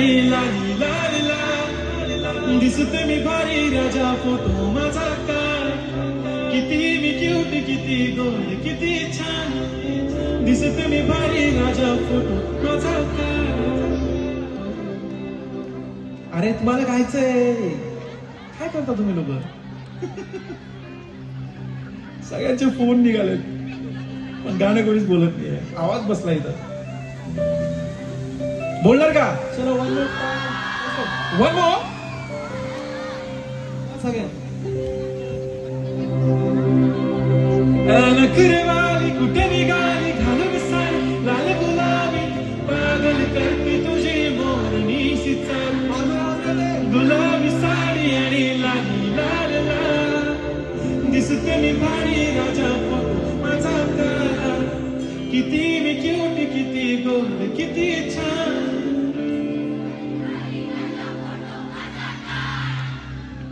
आणि लाली लाली ला दिसते मी भारी राजा फोटो माझा का किती मी क्यूट किती गोड किती छान. दिसते मी भारी राजा फोटो माझा काय अरे तुम्हाला खायचंय. काय करता तुम्ही लोक? सगळ्यांचे फोन निघाले पण गाणं कोणीच बोलत नाही आवाज बसला इथं. बोलणार का चलो वन मोर वन मोर नखरेवाली कुठे निघाली घालून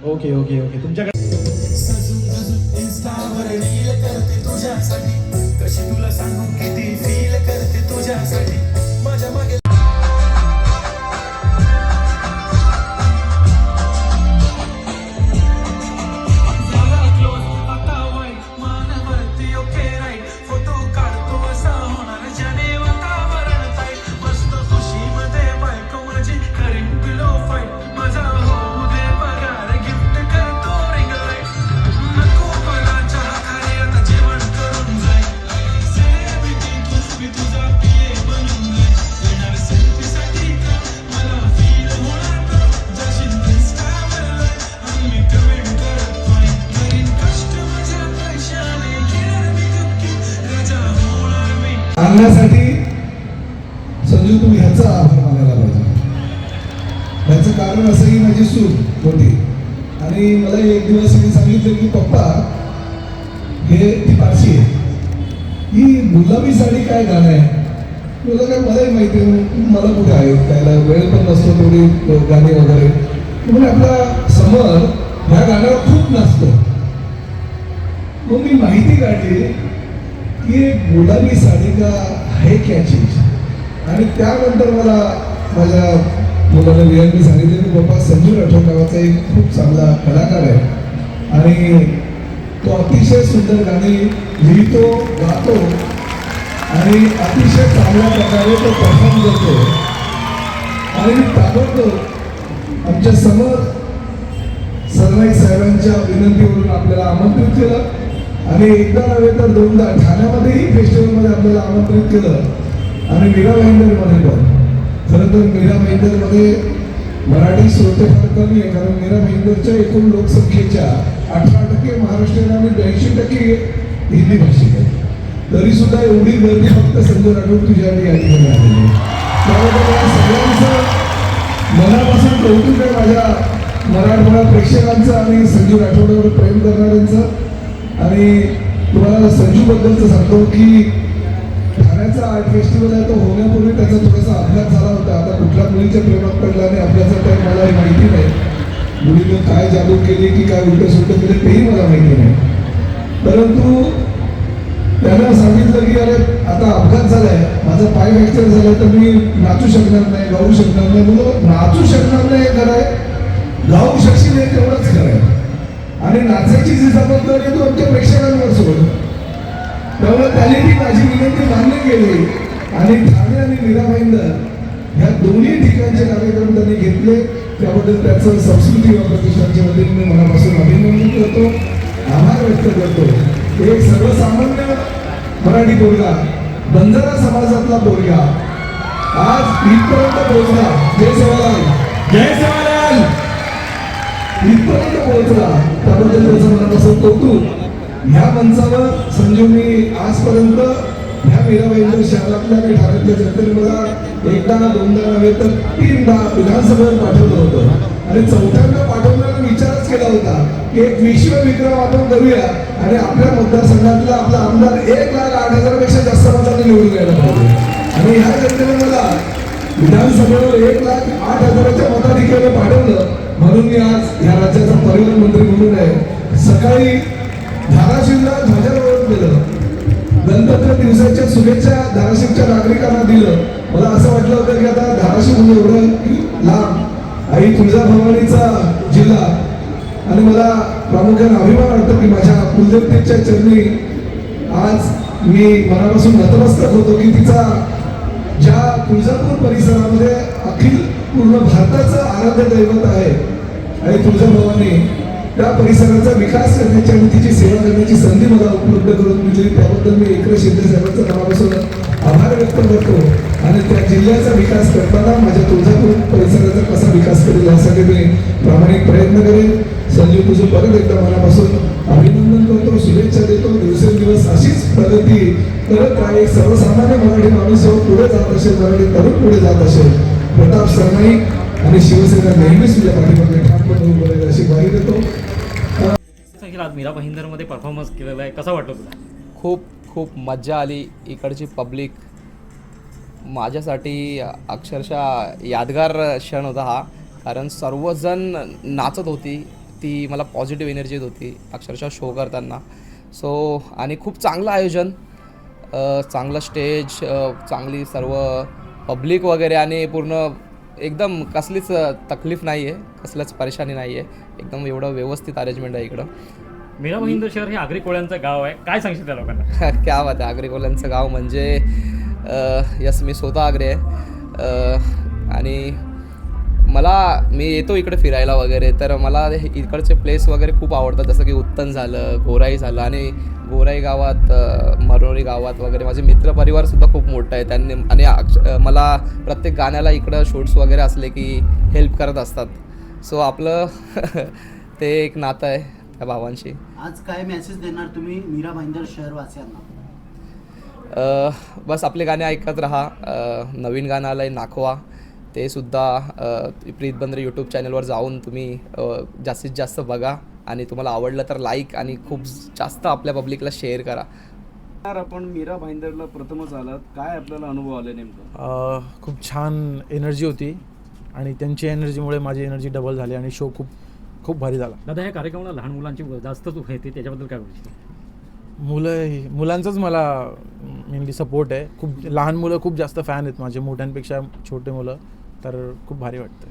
ओके ओके ओके. तुमच्याकडे इंस्टावर रील करते तुझ्यासाठी. कशी तुला सांगू किती आणण्यासाठी संजू तू ह्याचा आभार मानायला पाहिजे. ह्याचं कारण असं की माझी सून होती. आणि मला एक दिवस मी सांगितलं की पप्पा हे ती पारशी आहे. ही गुलाबी साडी काय गाणं आहे? तुला काय मलाही माहिती आहे मला कुठे आहे? त्याला वेळ पण नसतो तेवढी गाणी वगैरे. म्हणजे आपला समर ह्या गाण्यावर खूप नाचतो. मग मी माहिती काढली की एक गुलाबी साडी का आहे क्या चीज आणि त्यानंतर मला माझ्या मुलाला विहांनी सांगितलं की बाबा संजू राठोड नावाचा एक खूप चांगला कलाकार आहे. आणि तो अतिशय सुंदर गाणी लिहितो गातो आणि अतिशय चांगल्या प्रकारे तो परफॉर्म करतो. आणि ताबडतोब आमच्यासमोर सरनाईक साहेबांच्या विनंतीवरून आपल्याला आमंत्रित केलं. आणि एकदा नव्हे तर दोनदा. ठाण्यामध्येही फेस्टिवलमध्ये आपल्याला आमंत्रित केलं. आणि मीरा भाईंदरमध्ये पण. खरं तर मीरा भाईंदरमध्ये मराठी श्रोते फार कमी आहे कारण मीरा भाईंदरच्या एकूण लोकसंख्येच्या अठरा टक्के महाराष्ट्रीयन आणि ब्याऐंशी टक्के हिंदी भाषिक आहे तरी सुद्धा एवढी गर्दी फक्त संजय राठोड तुझ्या आणि या ठिकाणी आलेली त्याबद्दल या सगळ्यांचं मनापासून कौतुक आहे माझ्या मराठवाडा प्रेक्षकांचं आणि संजय राठोडवर प्रेम करणाऱ्यांचं. आणि तुम्हाला संजूबद्दलचं सांगतो की ठाण्याचा आर्ट फेस्टिवल आहे तो होण्यापूर्वी त्याचा थोडासा अपघात झाला होता. आता कुठल्या मुलीच्या प्रेमात पडला आणि अभ्यासात काय मला हे माहिती नाही. मुलीनं काय जादू केली की काय उलट सुलट केले तेही मला माहिती नाही. परंतु त्यानं सांगितलं की अरे आता अपघात झालाय माझा पाय फ्रॅक्चर झालाय तर मी नाचू शकणार नाही गाऊ शकणार नाही. मुलं नाचू शकणार नाही हे खरं आहे. गाऊ शकशील तेवढंच खरं आहे. आणि नाचायची जी जबाबदारी आहे तू आमच्या प्रेक्षकांवर सोड त्यामुळे त्याने ती माझी विनंती मान्य केली. आणि ठाणे आणि मीरा ह्या दोन्ही ठिकाणचे कार्यक्रम त्यांनी घेतले. त्याबद्दल त्याचं संस्कृती व प्रतिष्ठानच्या वतीने मी मनापासून अभिनंदन करतो. आभार व्यक्त करतो. एक सर्वसामान्य मराठी पोरगा बंजारा समाजातला पोरगा. आज इथपर्यंत पोहोचला. जय सेवालाल जय सेवालाल इथपर्यंत पोहोचला त्याबद्दल त्याचं मनापासून कौतुक. ह्या मंचावर संजीवनी मी आजपर्यंत ह्या मीराबाईंच्या शहरातल्या आणि ठाण्यातल्या जनतेने मला एकदा दोनदा नव्हे तर तीनदा विधानसभेवर पाठवलं होतं. आणि चौथ्यांदा पाठवण्याचा विचारच केला होता की एक विश्व विक्रम आपण करूया आणि आपल्या मतदारसंघातला आपला आमदार एक लाख आठ हजारपेक्षा जास्त मतांनी निवडून यायला पाहिजे. आणि ह्या जनतेने मला विधानसभेवर एक लाख आठ हजाराच्या मताधिक्याने पाठवलं. म्हणून मी आज या राज्याचा परिवहन मंत्री म्हणून आहे. सकाळी धाराशिवला ध्वजारोहण केलं. गणतंत्र दिवसाच्या शुभेच्छा धाराशिवच्या नागरिकांना दिलं. मला असं वाटलं होतं की आता धाराशिव म्हणजे एवढं लांब आई तुळजाभवानीचा जिल्हा. आणि मला प्रामुख्याने अभिमान वाटतो की माझ्या कुलदेवतेच्या चरणी आज मी मनापासून नतमस्तक होतो की तिचा ज्या तुळजापूर परिसरामध्ये पूर्ण भारताचं आराध्य दैवत आहे. आणि तुळजाभवानी त्या परिसराचा विकास करण्याची आणि तिची सेवा करण्याची संधी मला उपलब्ध करून दिली. त्याबद्दल मी एकनाथ शिंदे साहेबांचं नावापासून आभार व्यक्त करतो. आणि त्या जिल्ह्याचा विकास करताना माझ्या तुळजापूर परिसराचा कसा विकास करेल यासाठी मी प्रामाणिक प्रयत्न करेन. संजीव तुझं परत एकदा मनापासून अभिनंदन करतो. शुभेच्छा देतो. दिवसेंदिवस अशीच प्रगती करत राहा. एक सर्वसामान्य मराठी माणूस हो, पुढे जात असेल मराठी तरुण पुढे जात असेल. प्रताप सरनाईक आणि शिवसेना नेहमीच तुझ्या पाठीमागे ठामपणे उभं राहील अशी ग्वाही देतो. आज मीरा भाईंदरमध्ये परफॉर्मन्स केलेला आहे. कसा वाटतो तुला? खूप खूप मज्जा आली. इकडची पब्लिक माझ्यासाठी अक्षरशः यादगार क्षण होता हा. कारण सर्वजण नाचत होती. ती मला पॉझिटिव्ह एनर्जी येत होती. अक्षरशः शो करताना. सो आणि खूप चांगलं आयोजन. चांगलं स्टेज चांगली सर्व पब्लिक वगैरे आणि पूर्ण एकदम कसलीच तकलीफ नाही आहे कसल्याच परेशानी नाही आहे एकदम एवढं व्यवस्थित अरेंजमेंट आहे इकडं. मीरा भाईंदर शहर हे आगरी कोळ्यांचं गाव आहे. काय सांगशील त्या लोकांना? क्या बात आहे. आग्रेकोल्यांचं गाव म्हणजे यस मी स्वतः आग्रे आहे. आणि मला मी येतो इकडे फिरायला वगैरे तर मला इकडचे प्लेस वगैरे खूप आवडतात. जसं की उत्तन झालं गोराई झालं आणि गोराई गावात मरोरी गावात वगैरे माझे मित्रपरिवारसुद्धा खूप मोठं आहे. त्यांनी आणि अक्ष- मला प्रत्येक गाण्याला इकडं शूट्स वगैरे असले की हेल्प करत असतात. सो आपलं ते एक नातं आहे त्या भावांशी. आज काय मेसेज देणार तुम्ही मीरा भाईंदर शहरवासियांना? बस आपले गाणे ऐकत राहा. नवीन गाणं आलं आहे नाखवा. ते सुद्धा प्रीत बंद्रे यूट्यूब चॅनलवर जाऊन तुम्ही जास्तीत जास्त बघा. आणि तुम्हाला आवडलं तर लाईक आणि खूप जास्त आपल्या पब्लिकला शेअर करा. आपण मीरा भाईंदरला प्रथमच आलात. काय आपल्याला अनुभव आले नेमकं? अ, खूप छान एनर्जी होती आणि त्यांची एनर्जीमुळे माझी एनर्जी डबल झाली आणि शो खूप खूप भारी झाला. दादा या कार्यक्रमाला लहान मुलांची जास्त तू येते त्याच्याबद्दल काय बोलशील? मुलं मुलांचाच मला मेनली सपोर्ट आहे. खूप लहान मुलं खूप जास्त फॅन आहेत माझे मोठ्यांपेक्षा छोटे मुलं तर खूप भारी वाटतं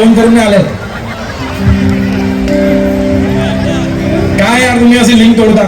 काय जेवण करून नाही आलं काय यार तुम्ही असे लिंक तोडता